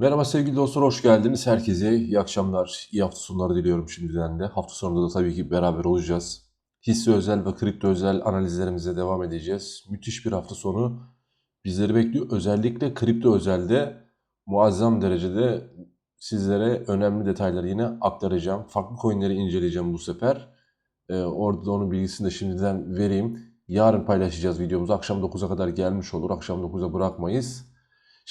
Merhaba sevgili dostlar, hoş geldiniz. Herkese iyi akşamlar, iyi hafta sonları diliyorum şimdiden de. Hafta sonunda da tabii ki beraber olacağız. Hisse özel ve kripto özel analizlerimize devam edeceğiz. Müthiş bir hafta sonu bizleri bekliyor. Özellikle kripto özelde muazzam derecede sizlere önemli detayları yine aktaracağım. Farklı coinleri inceleyeceğim bu sefer. Ee, orada da onun bilgisini de şimdiden vereyim. Yarın paylaşacağız videomuzu. Akşam 9'a kadar gelmiş olur. Akşam 9'a bırakmayız.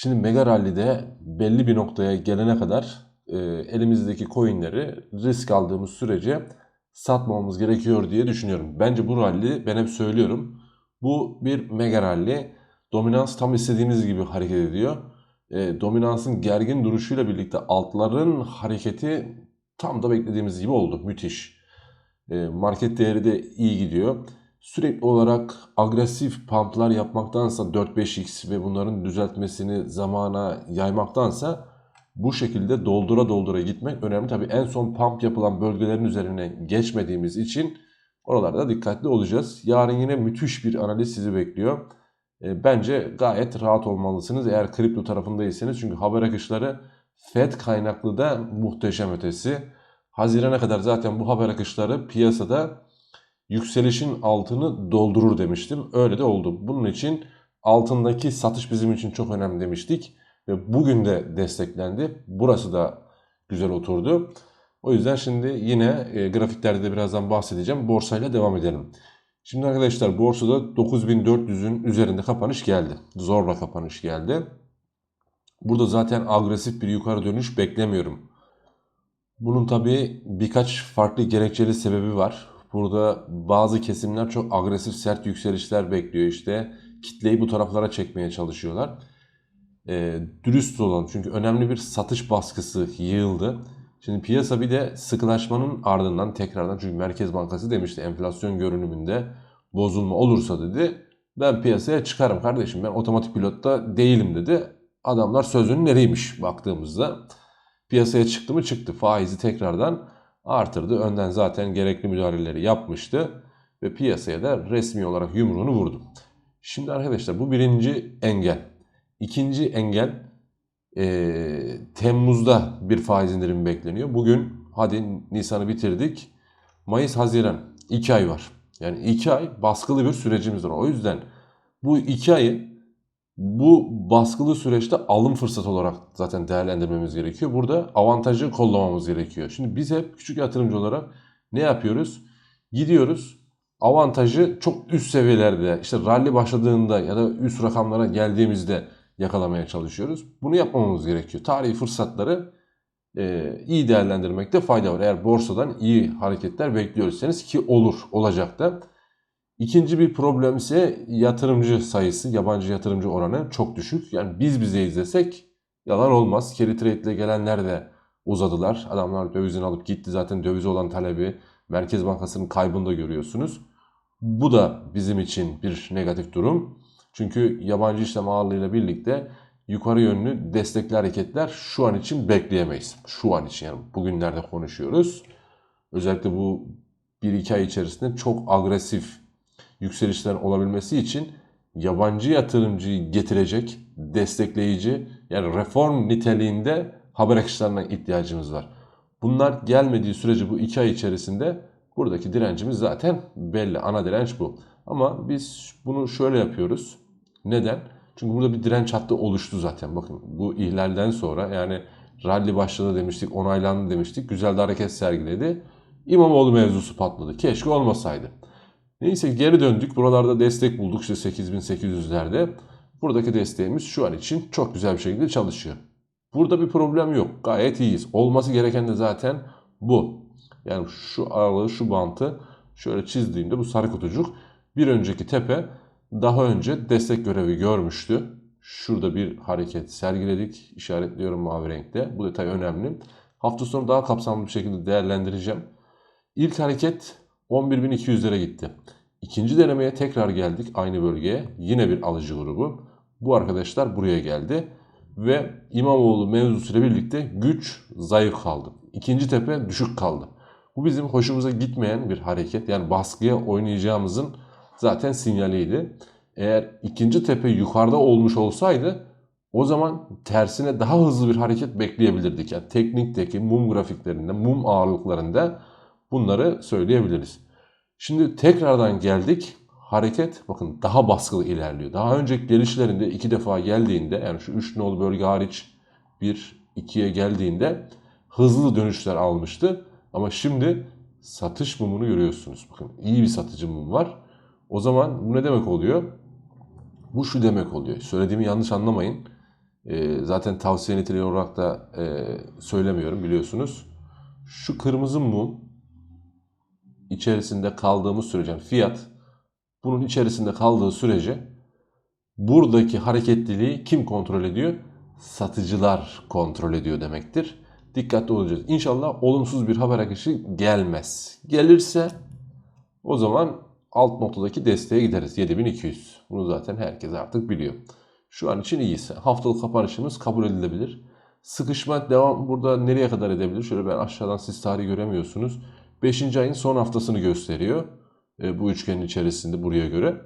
Şimdi Mega Rally'de belli bir noktaya gelene kadar e, elimizdeki coinleri risk aldığımız sürece satmamamız gerekiyor diye düşünüyorum. Bence bu rally ben hep söylüyorum. Bu bir Mega Rally. Dominans tam istediğimiz gibi hareket ediyor. E, dominansın gergin duruşuyla birlikte altların hareketi tam da beklediğimiz gibi oldu. Müthiş. E, market değeri de iyi gidiyor sürekli olarak agresif pumplar yapmaktansa 4-5x ve bunların düzeltmesini zamana yaymaktansa bu şekilde doldura doldura gitmek önemli. Tabi en son pump yapılan bölgelerin üzerine geçmediğimiz için oralarda dikkatli olacağız. Yarın yine müthiş bir analiz sizi bekliyor. E, bence gayet rahat olmalısınız eğer kripto tarafındaysanız. Çünkü haber akışları FED kaynaklı da muhteşem ötesi. Hazirana kadar zaten bu haber akışları piyasada yükselişin altını doldurur demiştim. Öyle de oldu. Bunun için altındaki satış bizim için çok önemli demiştik. Ve bugün de desteklendi. Burası da güzel oturdu. O yüzden şimdi yine e, grafiklerde de birazdan bahsedeceğim. Borsayla devam edelim. Şimdi arkadaşlar borsada 9400'ün üzerinde kapanış geldi. Zorla kapanış geldi. Burada zaten agresif bir yukarı dönüş beklemiyorum. Bunun tabi birkaç farklı gerekçeli sebebi var. Burada bazı kesimler çok agresif sert yükselişler bekliyor işte. Kitleyi bu taraflara çekmeye çalışıyorlar. E, dürüst olan çünkü önemli bir satış baskısı yığıldı. Şimdi piyasa bir de sıkılaşmanın ardından tekrardan çünkü Merkez Bankası demişti enflasyon görünümünde bozulma olursa dedi ben piyasaya çıkarım kardeşim ben otomatik pilotta değilim dedi. Adamlar sözünün nereymiş baktığımızda. Piyasaya çıktı mı çıktı faizi tekrardan artırdı. Önden zaten gerekli müdahaleleri yapmıştı ve piyasaya da resmi olarak yumruğunu vurdu. Şimdi arkadaşlar bu birinci engel. İkinci engel e, Temmuz'da bir faiz indirimi bekleniyor. Bugün hadi Nisan'ı bitirdik. Mayıs, Haziran 2 ay var. Yani 2 ay baskılı bir sürecimiz var. O yüzden bu 2 ayı bu baskılı süreçte alım fırsatı olarak zaten değerlendirmemiz gerekiyor. Burada avantajı kollamamız gerekiyor. Şimdi biz hep küçük yatırımcı olarak ne yapıyoruz? Gidiyoruz avantajı çok üst seviyelerde işte rally başladığında ya da üst rakamlara geldiğimizde yakalamaya çalışıyoruz. Bunu yapmamamız gerekiyor. Tarihi fırsatları e, iyi değerlendirmekte fayda var. Eğer borsadan iyi hareketler bekliyorsanız ki olur, olacak da. İkinci bir problem ise yatırımcı sayısı, yabancı yatırımcı oranı çok düşük. Yani biz bize izlesek yalan olmaz. Carry trade ile gelenler de uzadılar. Adamlar dövizini alıp gitti. Zaten döviz olan talebi Merkez Bankası'nın kaybında görüyorsunuz. Bu da bizim için bir negatif durum. Çünkü yabancı işlem ağırlığıyla birlikte yukarı yönlü destekli hareketler şu an için bekleyemeyiz. Şu an için yani bugünlerde konuşuyoruz. Özellikle bu 1-2 ay içerisinde çok agresif yükselişler olabilmesi için yabancı yatırımcıyı getirecek, destekleyici yani reform niteliğinde haber akışlarına ihtiyacımız var. Bunlar gelmediği sürece bu iki ay içerisinde buradaki direncimiz zaten belli. Ana direnç bu. Ama biz bunu şöyle yapıyoruz. Neden? Çünkü burada bir direnç hattı oluştu zaten. Bakın bu ihlalden sonra yani rally başladı demiştik, onaylandı demiştik. Güzel de hareket sergiledi. İmamoğlu mevzusu patladı. Keşke olmasaydı. Neyse geri döndük. Buralarda destek bulduk işte 8800'lerde. Buradaki desteğimiz şu an için çok güzel bir şekilde çalışıyor. Burada bir problem yok. Gayet iyiyiz. Olması gereken de zaten bu. Yani şu aralığı, şu bantı şöyle çizdiğimde bu sarı kutucuk bir önceki tepe daha önce destek görevi görmüştü. Şurada bir hareket sergiledik. İşaretliyorum mavi renkte. Bu detay önemli. Hafta sonu daha kapsamlı bir şekilde değerlendireceğim. İlk hareket 11.200'lere gitti. İkinci denemeye tekrar geldik aynı bölgeye. Yine bir alıcı grubu. Bu arkadaşlar buraya geldi. Ve İmamoğlu mevzusuyla birlikte güç zayıf kaldı. İkinci tepe düşük kaldı. Bu bizim hoşumuza gitmeyen bir hareket. Yani baskıya oynayacağımızın zaten sinyaliydi. Eğer ikinci tepe yukarıda olmuş olsaydı O zaman tersine daha hızlı bir hareket bekleyebilirdik. Yani teknikteki mum grafiklerinde, mum ağırlıklarında bunları söyleyebiliriz. Şimdi tekrardan geldik. Hareket bakın daha baskılı ilerliyor. Daha önceki gelişlerinde iki defa geldiğinde yani şu 3 nolu bölge hariç 1, 2'ye geldiğinde hızlı dönüşler almıştı. Ama şimdi satış mumunu görüyorsunuz. Bakın iyi bir satıcı mum var. O zaman bu ne demek oluyor? Bu şu demek oluyor. Söylediğimi yanlış anlamayın. Ee, zaten tavsiye niteliği olarak da e, söylemiyorum biliyorsunuz. Şu kırmızı mum içerisinde kaldığımız sürece fiyat bunun içerisinde kaldığı sürece buradaki hareketliliği kim kontrol ediyor? Satıcılar kontrol ediyor demektir. Dikkatli olacağız. İnşallah olumsuz bir haber akışı gelmez. Gelirse o zaman alt noktadaki desteğe gideriz. 7200. Bunu zaten herkes artık biliyor. Şu an için iyiyse. Haftalık kapanışımız kabul edilebilir. Sıkışma devam burada nereye kadar edebilir? Şöyle ben aşağıdan siz tarihi göremiyorsunuz. 5. ayın son haftasını gösteriyor. E, bu üçgenin içerisinde buraya göre.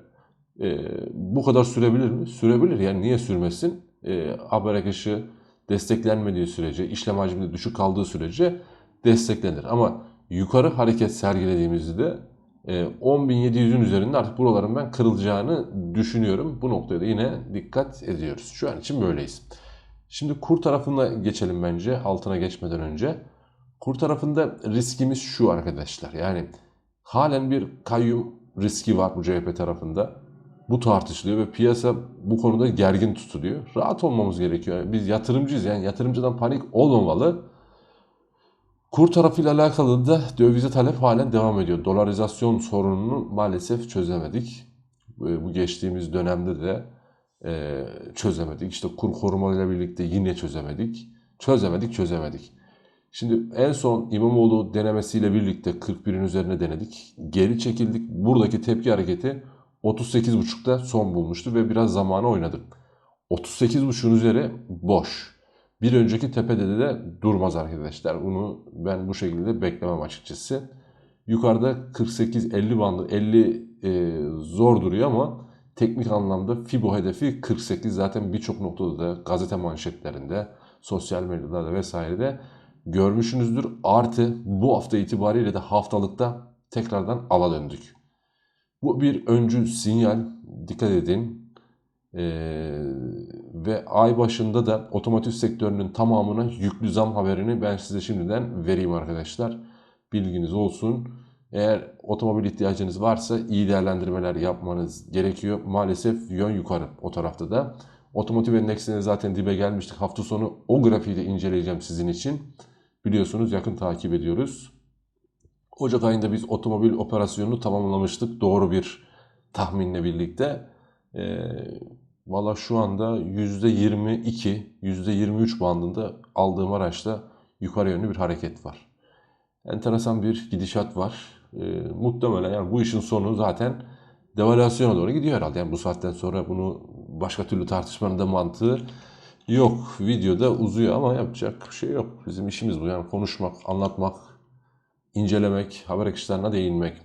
E, bu kadar sürebilir mi? Sürebilir. Yani niye sürmesin? E, haber akışı desteklenmediği sürece, işlem hacminde düşük kaldığı sürece desteklenir. Ama yukarı hareket sergilediğimizde e, 10.700'ün üzerinde artık buraların ben kırılacağını düşünüyorum. Bu noktaya da yine dikkat ediyoruz. Şu an için böyleyiz. Şimdi kur tarafına geçelim bence altına geçmeden önce. Kur tarafında riskimiz şu arkadaşlar. Yani halen bir kayyum riski var bu CHP tarafında. Bu tartışılıyor ve piyasa bu konuda gergin tutuluyor. Rahat olmamız gerekiyor. Yani biz yatırımcıyız yani yatırımcıdan panik olmamalı. Kur tarafıyla alakalı da dövize talep halen devam ediyor. Dolarizasyon sorununu maalesef çözemedik. Bu geçtiğimiz dönemde de e, çözemedik. İşte kur korumayla birlikte yine çözemedik. Çözemedik, çözemedik. Şimdi en son İmamoğlu denemesiyle birlikte 41'in üzerine denedik. Geri çekildik. Buradaki tepki hareketi 38.5'ta son bulmuştu ve biraz zamanı oynadı. 38.5'un üzeri boş. Bir önceki tepede de durmaz arkadaşlar. Bunu ben bu şekilde beklemem açıkçası. Yukarıda 48-50 bandı 50 e, zor duruyor ama teknik anlamda Fibo hedefi 48 zaten birçok noktada da gazete manşetlerinde, sosyal medyada vesairede görmüşsünüzdür. Artı bu hafta itibariyle de haftalıkta tekrardan ala döndük. Bu bir öncü sinyal. Dikkat edin. Ee, ve ay başında da otomotiv sektörünün tamamına yüklü zam haberini ben size şimdiden vereyim arkadaşlar. Bilginiz olsun. Eğer otomobil ihtiyacınız varsa iyi değerlendirmeler yapmanız gerekiyor. Maalesef yön yukarı o tarafta da. Otomotiv endeksine zaten dibe gelmiştik. Hafta sonu o grafiği de inceleyeceğim sizin için. Biliyorsunuz yakın takip ediyoruz. Ocak ayında biz otomobil operasyonunu tamamlamıştık. Doğru bir tahminle birlikte. E, Valla şu anda %22, %23 bandında aldığım araçta yukarı yönlü bir hareket var. Enteresan bir gidişat var. E, muhtemelen yani bu işin sonu zaten devalüasyona doğru gidiyor herhalde. Yani bu saatten sonra bunu başka türlü tartışmanın da mantığı yok. Videoda uzuyor ama yapacak bir şey yok. Bizim işimiz bu. Yani konuşmak, anlatmak, incelemek, haber akışlarına değinmek.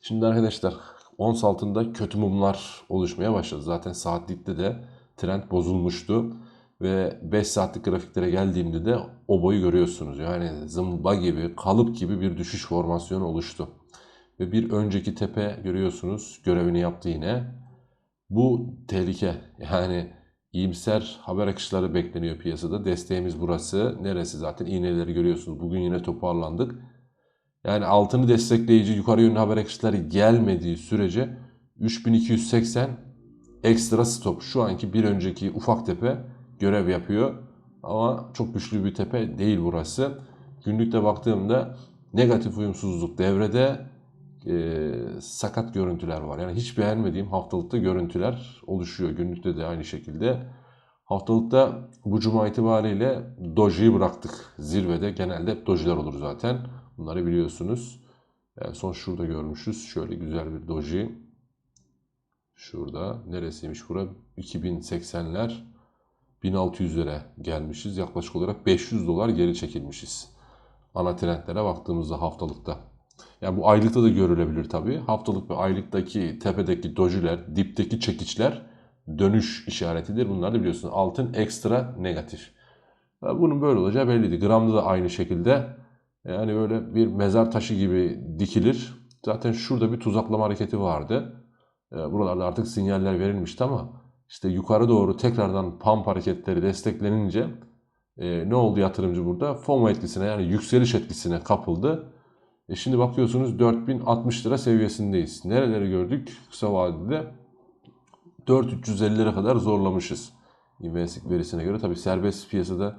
Şimdi arkadaşlar ons altında kötü mumlar oluşmaya başladı. Zaten saatlikte de trend bozulmuştu. Ve 5 saatlik grafiklere geldiğimde de o boyu görüyorsunuz. Yani zımba gibi, kalıp gibi bir düşüş formasyonu oluştu. Ve bir önceki tepe görüyorsunuz görevini yaptı yine. Bu tehlike. Yani iyimser haber akışları bekleniyor piyasada. Desteğimiz burası. Neresi zaten iğneleri görüyorsunuz. Bugün yine toparlandık. Yani altını destekleyici yukarı yönlü haber akışları gelmediği sürece 3280 ekstra stop. Şu anki bir önceki ufak tepe görev yapıyor. Ama çok güçlü bir tepe değil burası. Günlükte baktığımda negatif uyumsuzluk devrede e, sakat görüntüler var. Yani hiç beğenmediğim haftalıkta görüntüler oluşuyor. Günlükte de aynı şekilde. Haftalıkta bu cuma itibariyle Doji'yi bıraktık. Zirvede genelde hep Doji'ler olur zaten. Bunları biliyorsunuz. En son şurada görmüşüz. Şöyle güzel bir doji. Şurada. Neresiymiş bura? 2080'ler. 1600'lere gelmişiz. Yaklaşık olarak 500 dolar geri çekilmişiz. Ana trendlere baktığımızda haftalıkta. Yani bu aylıkta da görülebilir tabii. Haftalık ve aylıktaki tepedeki dojiler, dipteki çekiçler dönüş işaretidir. Bunlar da biliyorsunuz altın ekstra negatif. Bunun böyle olacağı belliydi. Gramda da aynı şekilde yani böyle bir mezar taşı gibi dikilir. Zaten şurada bir tuzaklama hareketi vardı. E, Buralarda artık sinyaller verilmişti ama işte yukarı doğru tekrardan pump hareketleri desteklenince e, ne oldu yatırımcı burada? FOMO etkisine yani yükseliş etkisine kapıldı. E şimdi bakıyorsunuz 4060 lira seviyesindeyiz. Nereleri gördük? Kısa vadede 4350'lere kadar zorlamışız. Investing verisine göre tabi serbest piyasada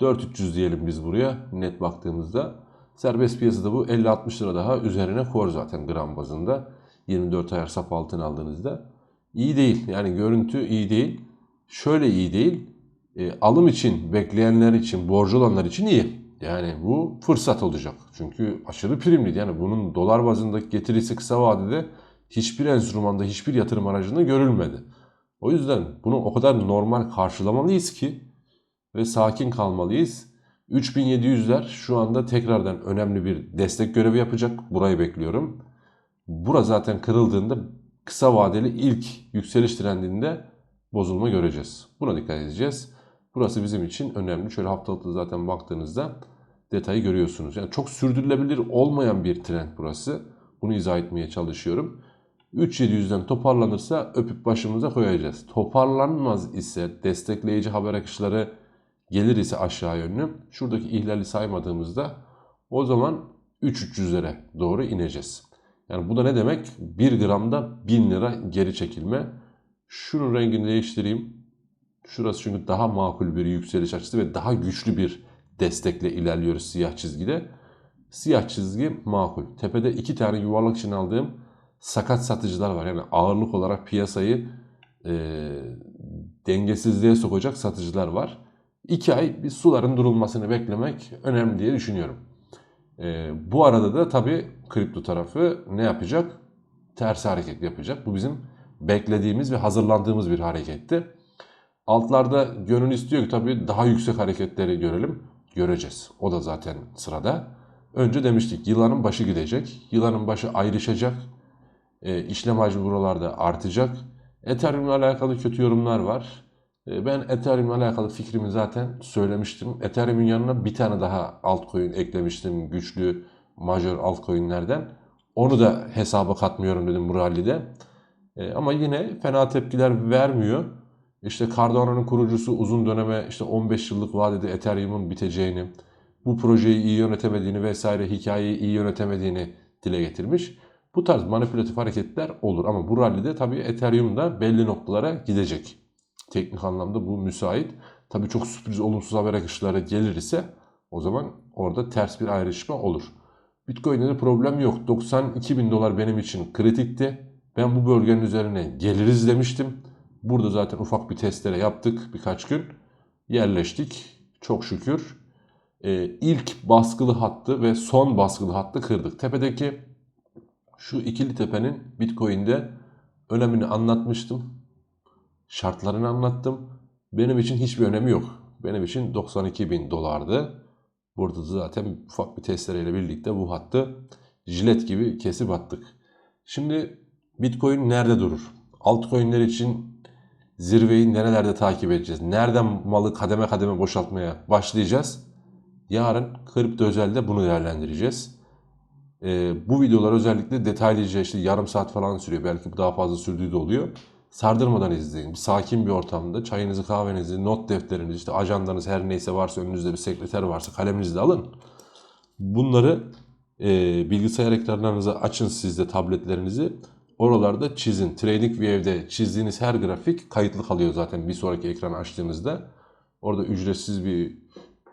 4300 diyelim biz buraya net baktığımızda. Serbest piyasada bu 50-60 lira daha üzerine kor zaten gram bazında. 24 ayar sap altın aldığınızda. İyi değil yani görüntü iyi değil. Şöyle iyi değil. E, alım için bekleyenler için borcu olanlar için iyi. Yani bu fırsat olacak. Çünkü aşırı primliydi. Yani bunun dolar bazındaki getirisi kısa vadede hiçbir enstrümanda, hiçbir yatırım aracında görülmedi. O yüzden bunu o kadar normal karşılamalıyız ki ve sakin kalmalıyız. 3700'ler şu anda tekrardan önemli bir destek görevi yapacak. Burayı bekliyorum. Bura zaten kırıldığında kısa vadeli ilk yükseliş trendinde bozulma göreceğiz. Buna dikkat edeceğiz. Burası bizim için önemli. Şöyle haftalıkta zaten baktığınızda detayı görüyorsunuz. Yani çok sürdürülebilir olmayan bir trend burası. Bunu izah etmeye çalışıyorum. 3700'den toparlanırsa öpüp başımıza koyacağız. Toparlanmaz ise destekleyici haber akışları gelir ise aşağı yönlü şuradaki ihlali saymadığımızda o zaman 3300'lere doğru ineceğiz. Yani bu da ne demek? 1 gramda 1000 lira geri çekilme. Şunun rengini değiştireyim. Şurası çünkü daha makul bir yükseliş açısı ve daha güçlü bir destekle ilerliyoruz siyah çizgide. Siyah çizgi makul. Tepede iki tane yuvarlak için aldığım sakat satıcılar var. Yani ağırlık olarak piyasayı e, dengesizliğe sokacak satıcılar var. İki ay bir suların durulmasını beklemek önemli diye düşünüyorum. E, bu arada da tabii kripto tarafı ne yapacak? Tersi hareket yapacak. Bu bizim beklediğimiz ve hazırlandığımız bir hareketti. Altlarda gönül istiyor ki tabii daha yüksek hareketleri görelim. Göreceğiz. O da zaten sırada. Önce demiştik yılanın başı gidecek. Yılanın başı ayrışacak. E, işlem hacmi buralarda artacak. Ethereum ile alakalı kötü yorumlar var. E, ben Ethereum ile alakalı fikrimi zaten söylemiştim. Ethereum'un yanına bir tane daha altcoin eklemiştim. Güçlü major altcoin'lerden. Onu da hesaba katmıyorum dedim bu rallide. E, ama yine fena tepkiler vermiyor. İşte Cardano'nun kurucusu uzun döneme işte 15 yıllık vadede Ethereum'un biteceğini, bu projeyi iyi yönetemediğini vesaire hikayeyi iyi yönetemediğini dile getirmiş. Bu tarz manipülatif hareketler olur ama bu rallide tabii Ethereum da belli noktalara gidecek. Teknik anlamda bu müsait. Tabii çok sürpriz olumsuz haber akışları gelir ise o zaman orada ters bir ayrışma olur. Bitcoin'de de problem yok. 92 bin dolar benim için kritikti. Ben bu bölgenin üzerine geliriz demiştim. Burada zaten ufak bir testlere yaptık birkaç gün. Yerleştik. Çok şükür. Ee, ilk baskılı hattı ve son baskılı hattı kırdık. Tepedeki şu ikili tepenin Bitcoin'de önemini anlatmıştım. Şartlarını anlattım. Benim için hiçbir önemi yok. Benim için 92 bin dolardı. Burada da zaten ufak bir testereyle birlikte bu hattı jilet gibi kesip attık. Şimdi Bitcoin nerede durur? Altcoin'ler için zirveyi nerelerde takip edeceğiz? Nereden malı kademe kademe boşaltmaya başlayacağız? Yarın kripto özelde bunu değerlendireceğiz. Ee, bu videolar özellikle detaylıca işte yarım saat falan sürüyor. Belki daha fazla sürdüğü de oluyor. Sardırmadan izleyin. Sakin bir ortamda çayınızı, kahvenizi, not defterinizi, işte ajandanız her neyse varsa önünüzde bir sekreter varsa kaleminizi de alın. Bunları e, bilgisayar ekranlarınıza açın siz de tabletlerinizi. Oralarda çizin. TradingView'de çizdiğiniz her grafik kayıtlı kalıyor zaten bir sonraki ekranı açtığınızda. Orada ücretsiz bir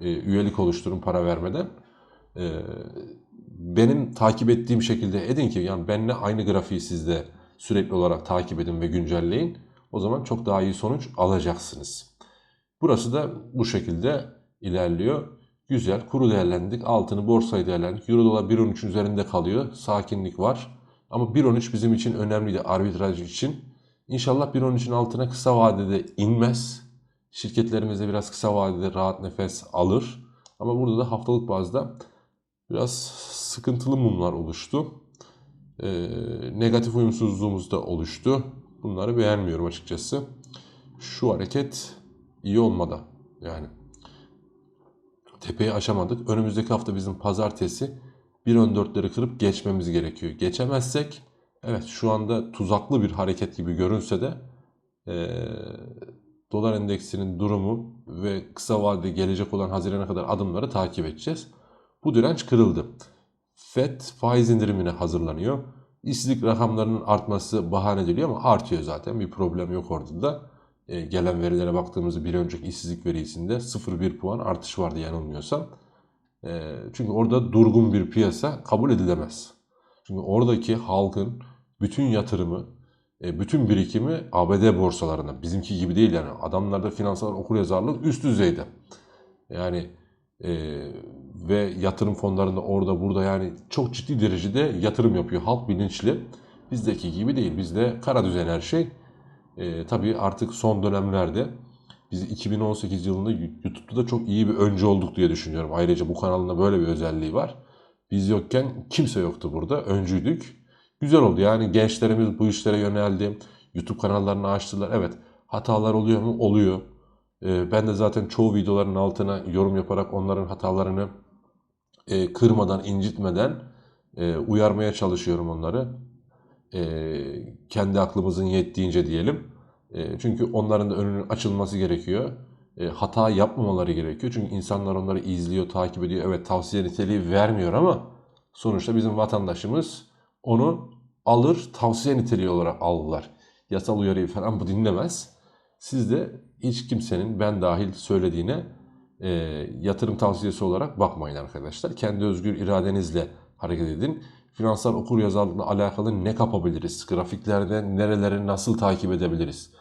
e, üyelik oluşturun para vermeden. E, benim takip ettiğim şekilde edin ki yani benimle aynı grafiği siz de sürekli olarak takip edin ve güncelleyin. O zaman çok daha iyi sonuç alacaksınız. Burası da bu şekilde ilerliyor. Güzel. Kuru değerlendik. Altını borsayı değerlendik. Euro dolar 1.13'ün üzerinde kalıyor. Sakinlik var. Ama 1.13 bizim için önemliydi arbitraj için. İnşallah 1.13'ün altına kısa vadede inmez. Şirketlerimiz de biraz kısa vadede rahat nefes alır. Ama burada da haftalık bazda biraz sıkıntılı mumlar oluştu. Ee, negatif uyumsuzluğumuz da oluştu. Bunları beğenmiyorum açıkçası. şu hareket iyi olmadı. Yani tepeyi aşamadık. Önümüzdeki hafta bizim pazartesi 1.14'leri kırıp geçmemiz gerekiyor. Geçemezsek evet şu anda tuzaklı bir hareket gibi görünse de eee, dolar endeksinin durumu ve kısa vadede gelecek olan Haziran'a kadar adımları takip edeceğiz. Bu direnç kırıldı. FED faiz indirimine hazırlanıyor. İşsizlik rakamlarının artması bahane ediliyor ama artıyor zaten. Bir problem yok orada da. E, gelen verilere baktığımızda bir önceki işsizlik verisinde 0,1 puan artış vardı yanılmıyorsam. E, çünkü orada durgun bir piyasa kabul edilemez. Çünkü oradaki halkın bütün yatırımı, e, bütün birikimi ABD borsalarına. Bizimki gibi değil yani. Adamlarda finansal okuryazarlık üst düzeyde. Yani e, ve yatırım fonlarında orada burada yani çok ciddi derecede yatırım yapıyor. Halk bilinçli. Bizdeki gibi değil. Bizde kara düzen her şey. E, tabii artık son dönemlerde biz 2018 yılında YouTube'da da çok iyi bir öncü olduk diye düşünüyorum. Ayrıca bu kanalın da böyle bir özelliği var. Biz yokken kimse yoktu burada. Öncüydük. Güzel oldu. Yani gençlerimiz bu işlere yöneldi. YouTube kanallarını açtılar. Evet hatalar oluyor mu? Oluyor. Ee, ben de zaten çoğu videoların altına yorum yaparak onların hatalarını e, kırmadan, incitmeden e, uyarmaya çalışıyorum onları. E, kendi aklımızın yettiğince diyelim. E, çünkü onların da önünün açılması gerekiyor. E, hata yapmamaları gerekiyor. Çünkü insanlar onları izliyor, takip ediyor. Evet tavsiye niteliği vermiyor ama sonuçta bizim vatandaşımız onu alır, tavsiye niteliği olarak alırlar. Yasal uyarıyı falan bu dinlemez. Siz de hiç kimsenin ben dahil söylediğine e, yatırım tavsiyesi olarak bakmayın arkadaşlar. Kendi özgür iradenizle hareket edin. Finansal okuryazarlıkla alakalı ne kapabiliriz? Grafiklerde nereleri nasıl takip edebiliriz?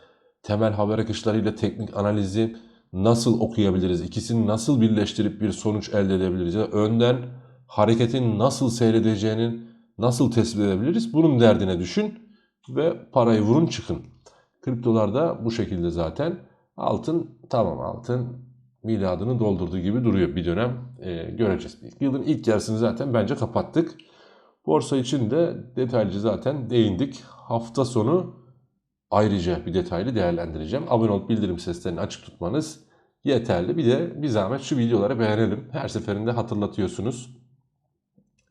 Temel haber akışlarıyla teknik analizi nasıl okuyabiliriz? İkisini nasıl birleştirip bir sonuç elde edebiliriz? Da önden hareketin nasıl seyredeceğinin nasıl tespit edebiliriz? Bunun derdine düşün ve parayı vurun çıkın. Kriptolarda bu şekilde zaten. Altın tamam altın miladını doldurduğu gibi duruyor bir dönem e, göreceğiz. Yılın ilk yarısını zaten bence kapattık. Borsa için de detaylıca zaten değindik. Hafta sonu ayrıca bir detaylı değerlendireceğim. Abone olup bildirim seslerini açık tutmanız yeterli. Bir de bir zahmet şu videoları beğenelim. Her seferinde hatırlatıyorsunuz.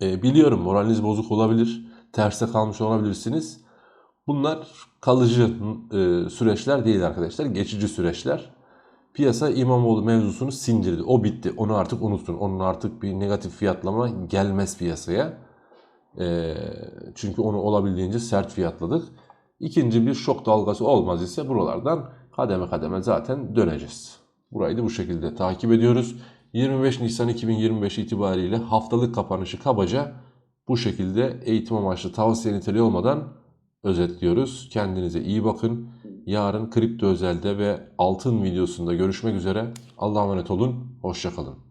E, biliyorum moraliniz bozuk olabilir. Terste kalmış olabilirsiniz. Bunlar kalıcı e, süreçler değil arkadaşlar. Geçici süreçler. Piyasa İmamoğlu mevzusunu sindirdi. O bitti. Onu artık unutun. Onun artık bir negatif fiyatlama gelmez piyasaya. E, çünkü onu olabildiğince sert fiyatladık. İkinci bir şok dalgası olmaz ise buralardan kademe kademe zaten döneceğiz. Burayı da bu şekilde takip ediyoruz. 25 Nisan 2025 itibariyle haftalık kapanışı kabaca bu şekilde eğitim amaçlı tavsiye niteliği olmadan özetliyoruz. Kendinize iyi bakın. Yarın kripto özelde ve altın videosunda görüşmek üzere. Allah'a emanet olun. Hoşçakalın.